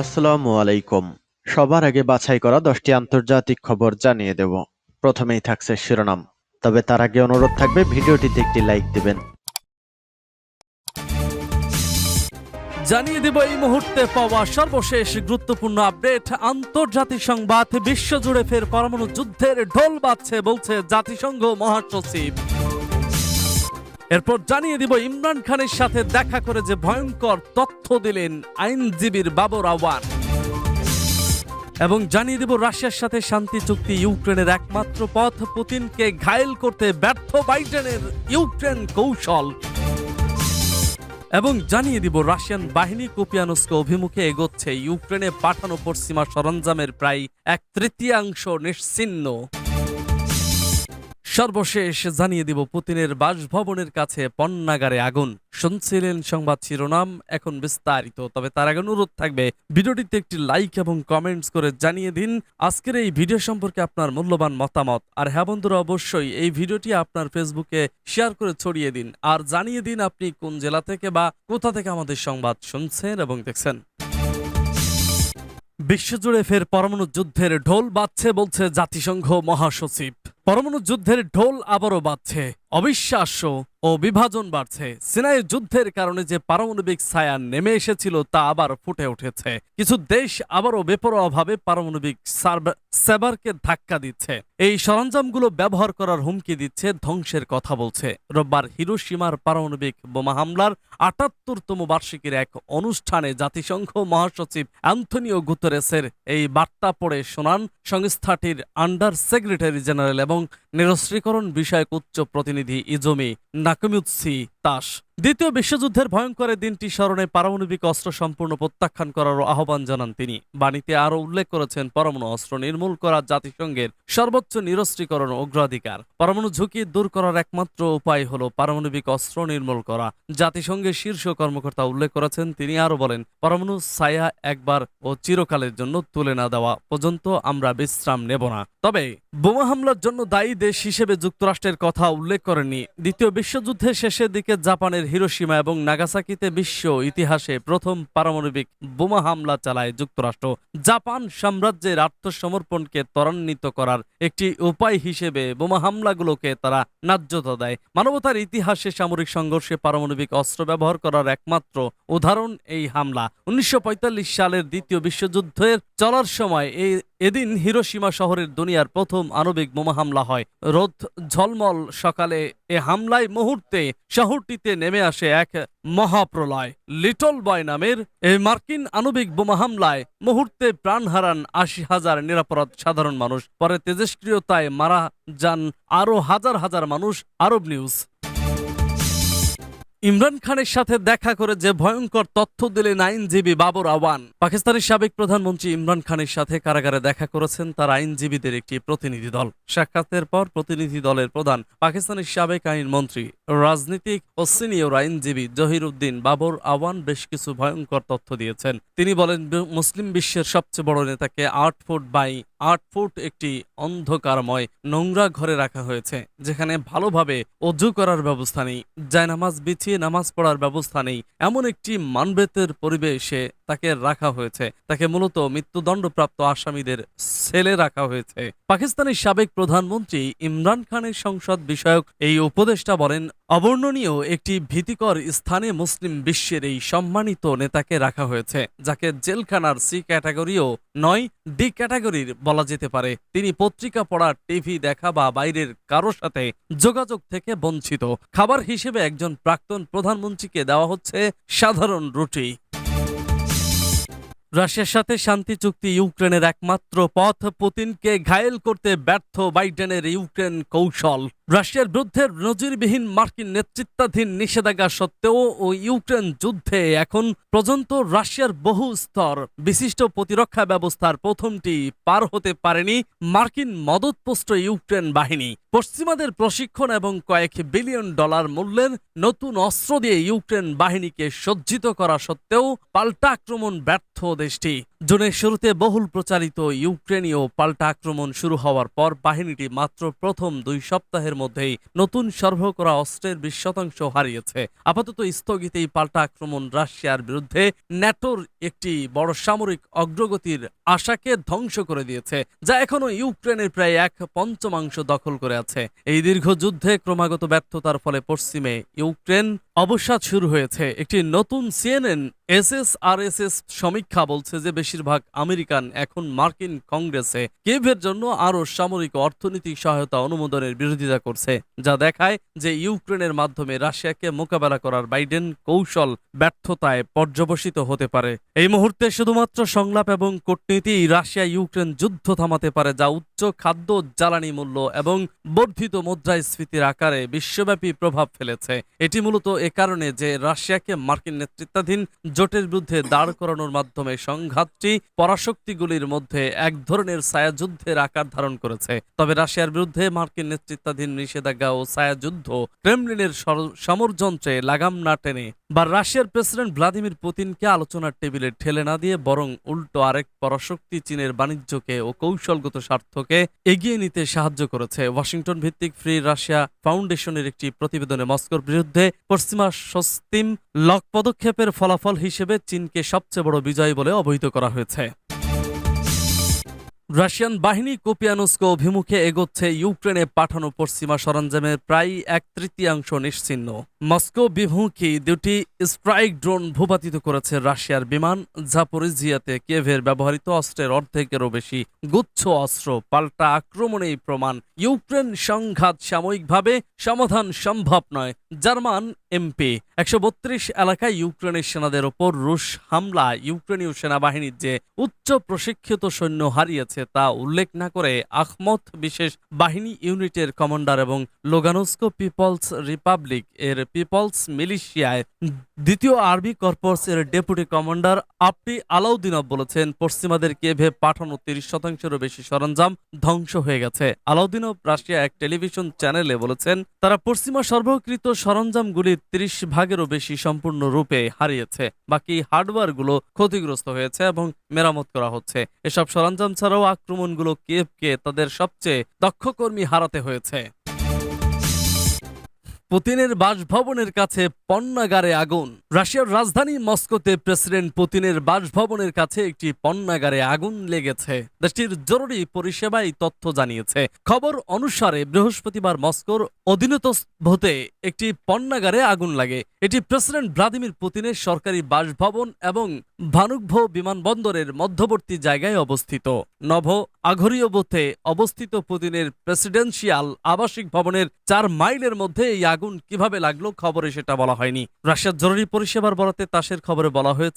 আসসালামু আলাইকুম। সবার আগে বাছাই করা দশটি আন্তর্জাতিক খবর জানিয়ে দেব। প্রথমেই থাকছে শিরোনাম। তবে তার আগে অনুরোধ থাকবে, ভিডিওটিতে একটি লাইক দিবেন। জানিয়ে দেব এই মুহূর্তে পাওয়া সর্বশেষ গুরুত্বপূর্ণ আপডেট। আন্তর্জাতিক সংবাদ, বিশ্বজুড়ে ফের পরমাণু যুদ্ধের ঢোল বাজছে, বলছে জাতিসংঘ মহাসচিব। এরপর জানিয়ে দিব ইমরান খানের সাথে দেখা করে যে ভয়ঙ্কর তথ্য দিলেন আইনজীবীর বাবর আওয়ান এবং জানিয়ে দেব রাশিয়ার সাথে শান্তি চুক্তি ইউক্রেনের একমাত্র পথ, পুতিনকে ঘায়েল করতে ব্যর্থ বাইডেনের ইউক্রেন কৌশল। এবং জানিয়ে দিব রাশিয়ান বাহিনী কুপিয়ানুস্কো অভিমুখে এগোচ্ছে, ইউক্রেনে পাঠানো পশ্চিমা সরঞ্জামের প্রায় এক তৃতীয়াংশ নিশ্চিহ্ন সর্বশেষ জানিয়ে দিব পুতিনের বাসভবনের কাছে পণ্যাগারে আগুন। শুনছিলেন সংবাদ শিরোনাম, এখন বিস্তারিত। তবে তার আগে অনুরোধ থাকবে, ভিডিওটিতে একটি লাইক এবং কমেন্টস করে জানিয়ে দিন, আজকের এই ভিডিও সম্পর্কে আপনার মূল্যবান মতামত। আর হ্যাঁ বন্ধুরা, অবশ্যই এই ভিডিওটি আপনার ফেসবুকে শেয়ার করে ছড়িয়ে দিন। আর জানিয়ে দিন আপনি কোন জেলা থেকে বা কোথা থেকে আমাদের সংবাদ শুনছেন এবং দেখছেন। বিশ্বজুড়ে ফের পরমাণু যুদ্ধের ঢোল বাজছে বলছে জাতিসংঘ মহাসচিব। পরমাণু যুদ্ধের ঢোল আবারও বাজছে, অবিশ্বাস্য ও বিভাজন বাড়ছে। সিনাইয়ের যুদ্ধের কারণে যে পারমাণবিক ছায়া নেমে এসেছিল তা আবার ফুটে উঠেছে। কিছু দেশ আবারও বেপরোয়াভাবে পারমাণবিক সেবারকে ধাক্কা দিচ্ছে। এই সরঞ্জামগুলো ব্যবহার করার হুমকি দিচ্ছে, ধ্বংসের কথা বলছে। রোববার হিরোসীমার পারমাণবিক বোমা হামলার আটাত্তরতম বার্ষিকীর এক অনুষ্ঠানে জাতিসংঘ মহাসচিব অ্যান্থনিও গুতরেসের এই বার্তা পড়ে শোনান সংস্থাটির আন্ডার সেক্রেটারি জেনারেল এবং এবং নিরস্ত্রীকরণ বিষয়ক উচ্চ প্রতিনিধি ইজমি নাকমিউৎসি তাস। দ্বিতীয় বিশ্বযুদ্ধের ভয়ঙ্কর দিনটি স্মরণে পারমাণবিক অস্ত্র সম্পূর্ণ প্রত্যাখ্যান করার আহ্বান জানান তিনি। বাণীতে আরও উল্লেখ করেছেন, পরমাণু অস্ত্র নির্মূল করা জাতিসংঘের সর্বোচ্চ নিরস্ত্রীকরণ অগ্রাধিকার। পরমাণু ঝুঁকি দূর করার একমাত্র উপায় হল পারমাণবিক অস্ত্র নির্মূল করা। জাতিসংঘের শীর্ষ কর্মকর্তা উল্লেখ করেছেন, তিনি আরও বলেন, পরমাণু ছায়া একবার ও চিরকালের জন্য তুলে না দেওয়া পর্যন্ত আমরা বিশ্রাম নেব না। তবে বোমা হামলার জন্য দায়ী দেশ হিসেবে যুক্তরাষ্ট্রের কথা উল্লেখ করেননি। দ্বিতীয় বিশ্বযুদ্ধের শেষের দিকে জাপানের হিরোসীমা এবং নাগাসাকিতে বিশ্ব ইতিহাসে প্রথম পারমাণবিক বোমা হামলা চালায় যুক্তরাষ্ট্র। জাপান সাম্রাজ্যের আত্মসমর্পণকে ত্বরান্বিত করার একটি উপায় হিসেবে বোমা হামলাগুলোকে তারা ন্যায্যতা দেয়। মানবতার ইতিহাসে সামরিক সংঘর্ষে পারমাণবিক অস্ত্র ব্যবহার করার একমাত্র উদাহরণ এই হামলা। উনিশশো পঁয়তাল্লিশ সালের দ্বিতীয় বিশ্বযুদ্ধের চলার সময় এই এদিন হিরোসীমা শহরের দুনিয়ার প্রথম আণবিক বোমা হামলা হয়। রোদ ঝলমল সকালে এ হামলায় মুহূর্তে শহরটিতে নেমে আসে এক মহাপ্রলয়। লিটল বয় নামের এই মার্কিন আণবিক বোমা হামলায় মুহূর্তে প্রাণ হারান আশি হাজার নিরাপরাধ সাধারণ মানুষ। পরে তেজস্ক্রিয়তায় মারা যান আরও হাজার হাজার মানুষ। আরব নিউজ। ইমরান খানের সাথে দেখা করে যে ভয়ঙ্কর তথ্য দিলেন আইনজীবী বাবর আওয়ান। পাকিস্তানের সাবেক প্রধানমন্ত্রী ইমরান খানের সাথে কারাগারে দেখা করেছেন তার আইনজীবীদের একটি প্রতিনিধি দল। সাক্ষাতের পর প্রতিনিধি দলের প্রধান পাকিস্তানের সাবেক আইনমন্ত্রী, রাজনীতিক ও সিনিয়র আইনজীবী জহির উদ্দিন বাবর আওয়ান বেশ কিছু ভয়ঙ্কর তথ্য দিয়েছেন। তিনি বলেন মুসলিম বিশ্বের সবচেয়ে বড় নেতাকে আট ফুট বাই আট ফুট একটি অন্ধকারময় নোংরা ঘরে রাখা হয়েছে, যেখানে ভালোভাবে অজু করার ব্যবস্থা নেই। জায়নামাজ বিছিয়ে নামাজ পড়ার ব্যবস্থা নেই। এমন একটি মানবেতের পরিবেশে তাকে রাখা হয়েছে। তাকে মূলত মৃত্যুদণ্ডপ্রাপ্ত আসামিদের সেলে রাখা হয়েছে। পাকিস্তানের সাবেক প্রধানমন্ত্রী ইমরান খানের সংসদ বিষয়ক এই উপদেষ্টা বলেন, অবর্ণনীয় একটি ভীতিকর স্থানে মুসলিম বিশ্বের এই সম্মানিত নেতাকে রাখা হয়েছে, যাকে জেলখানার সি ক্যাটাগরিও নয়, ডি ক্যাটাগরির বলা যেতে পারে। তিনি পত্রিকা পড়া, টিভি দেখা বা বাইরের কারও সাথে যোগাযোগ থেকে বঞ্চিত। খাবার হিসেবে একজন প্রাক্তন প্রধানমন্ত্রীকে দেওয়া হচ্ছে সাধারণ রুটি। রাশিয়ার সাথে শান্তি চুক্তি ইউক্রেনের একমাত্র পথ পুতিনকে ঘায়েল করতে ব্যর্থ বাইডেনের ইউক্রেন কৌশল। রাশিয়ার বিরুদ্ধে নজিরবিহীন মার্কিন নেতৃত্বাধীন নিষেধাজ্ঞা সত্ত্বেও ও ইউক্রেন যুদ্ধে এখন পর্যন্ত রাশিয়ার বহু স্তর বিশিষ্ট প্রতিরক্ষা ব্যবস্থার প্রথমটি পার হতে পারেনি মার্কিন মদতপুষ্ট ইউক্রেন বাহিনী। পশ্চিমাদের প্রশিক্ষণ এবং কয়েক বিলিয়ন ডলার মূল্যের নতুন অস্ত্র দিয়ে ইউক্রেন বাহিনীকে সজ্জিত করা সত্ত্বেও পাল্টা আক্রমণ ব্যর্থ দেশটি। জুনের শুরুতে বহুল প্রচারিত ইউক্রেনীয় পাল্টা আক্রমণ শুরু হওয়ার পর বাহিনীটি মাত্র প্রথম দুই সপ্তাহের যুদ্ধের মধ্যেই নতুন সরবরাহ করা অস্ত্রের বিশ শতাংশ হারিয়েছে। আপাতত স্থগিত এই পাল্টা আক্রমণ রাশিয়ার বিরুদ্ধে ন্যাটোর একটি বড় সামরিক অগ্রগতির আশাকে ধ্বংস করে দিয়েছে, যা এখনও ইউক্রেনের প্রায় এক পঞ্চমাংশ দখল করে আছে। এই দীর্ঘ যুদ্ধে ক্রমাগত ব্যর্থতার ফলে পশ্চিমে ইউক্রেন অবসাদ শুরু হয়েছে। একটি নতুন সিএনএন এসএসআরএসএস সমীক্ষা বলছে যে বেশিরভাগ আমেরিকান এখন মার্কিন কংগ্রেসে কেভের জন্য আরও সামরিক অর্থনৈতিক সহায়তা অনুমোদনের বিরোধিতা করছে, যা দেখায় যে ইউক্রেনের মাধ্যমে রাশিয়াকে মোকাবেলা করার বাইডেন কৌশল ব্যর্থতায় পর্যবসিত হতে পারে। এই মুহূর্তে শুধুমাত্র সংলাপ এবং কূটনীতি রাশিয়া ইউক্রেন যুদ্ধ থামাতে পারে, যা উচ্চ খাদ্য জ্বালানি মূল্য এবং বর্ধিত মুদ্রাস্ফীতির আকারে বিশ্বব্যাপী প্রভাব ফেলেছে। এটি মূলত এ কারণে যে রাশিয়াকে মার্কিন নেতৃত্বাধীন জোটের বিরুদ্ধে দাঁড় করানোর মাধ্যমে সংঘাতটি পরাশক্তিগুলির মধ্যে এক ধরনের ছায়াযুদ্ধের আকার ধারণ করেছে। তবে রাশিয়ার বিরুদ্ধে মার্কিন নেতৃত্বাধীন নিষেধাজ্ঞা ও ছায়াযুদ্ধ ক্রেমলিনের সমরযন্ত্রে লাগাম না টেনে। বা রাশিয়ার প্রেসিডেন্ট ভ্লাদিমির পুতিনকে আলোচনার টেবিলে ঠেলে না দিয়ে বরং উল্টো আরেক পরাশক্তি চীনের বাণিজ্যকে ও কৌশলগত স্বার্থকে এগিয়ে নিতে সাহায্য করেছে। ওয়াশিংটন ভিত্তিক ফ্রি রাশিয়া ফাউন্ডেশনের একটি প্রতিবেদনে মস্কোর বিরুদ্ধে পশ্চিমা সস্তিম লক পদক্ষেপের ফলাফল হিসেবে চীনকে সবচেয়ে বড় বিজয় বলে অবহিত করা হয়েছে। রাশিয়ান বাহিনী কোপিয়ানোস্কো অভিমুখে এগোচ্ছে ইউক্রেনে পাঠানো পশ্চিমা সরঞ্জামের প্রায় এক তৃতীয়াংশ নিশ্চিহ্ন। মস্কো বিমুখী দুটি স্ট্রাইক ড্রোন ভূপাতিত করেছে রাশিয়ার বিমান জাপোরিজিয়াতে কেভের ব্যবহৃত অস্ত্রের অর্ধেকেরও বেশি গুচ্ছ অস্ত্র পাল্টা আক্রমণেই প্রমাণ। ইউক্রেন সংঘাত সাময়িকভাবে সমাধান সম্ভব নয়, জার্মান এমপি। একশো বত্রিশ এলাকায় ইউক্রেনের সেনাদের ওপর রুশ হামলা। ইউক্রেনীয় সেনাবাহিনীর যে উচ্চ প্রশিক্ষিত সৈন্য হারিয়েছে তা উল্লেখ না করে আহমদ বিশেষ বাহিনী ইউনিটের কমান্ডার এবং লোগানস্কো পিপলস রিপাবলিক এর পিপলস মিলিশিয়ায় দ্বিতীয় আরবি কর্পস এর ডেপুটি কমান্ডার আপনি আলাউদ্দিনব বলেছেন, পশ্চিমাদের কেভে পাঠানো তিরিশ শতাংশেরও বেশি সরঞ্জাম ধ্বংস হয়ে গেছে। আলাউদ্দিনব রাশিয়া এক টেলিভিশন চ্যানেলে বলেছেন, তারা পশ্চিমা সর্বকৃত সরঞ্জামগুলির তিরিশ ভাগেরও বেশি সম্পূর্ণরূপে হারিয়েছে। বাকি হার্ডওয়্যারগুলো ক্ষতিগ্রস্ত হয়েছে এবং মেরামত করা হচ্ছে। এসব সরঞ্জাম ছাড়াও আক্রমণগুলো কেভকে তাদের সবচেয়ে দক্ষ কর্মী হারাতে হয়েছে। পুতিনের বাসভবনের কাছে পণ্যাগারে আগুন। রাশিয়ার রাজধানী মস্কোতে প্রেসিডেন্ট পুতিনের বাসভবনের কাছে একটি পণ্যাগারে আগুন লেগেছে। দেশটির জরুরি পরিষেবাই তথ্য জানিয়েছে। খবর অনুসারে বৃহস্পতিবার মস্কোর অধীনস্থ একটি পণ্যাগারে আগুন লাগে। এটি প্রেসিডেন্ট ভ্লাদিমির পুতিনের সরকারি বাসভবন এবং ভানুকভো বিমানবন্দরের মধ্যবর্তী জায়গায় অবস্থিত। নভ আঘরিয়বোতে অবস্থিত পুতিনের প্রেসিডেন্সিয়াল আবাসিক ভবনের চার মাইলের মধ্যে এই আগুন কীভাবে লাগল? খবরে সেটা বলা হয়নি। রাশিয়ার জরুরি পরিষেবার বরাতে তাসের খবরে বলা হয়েছে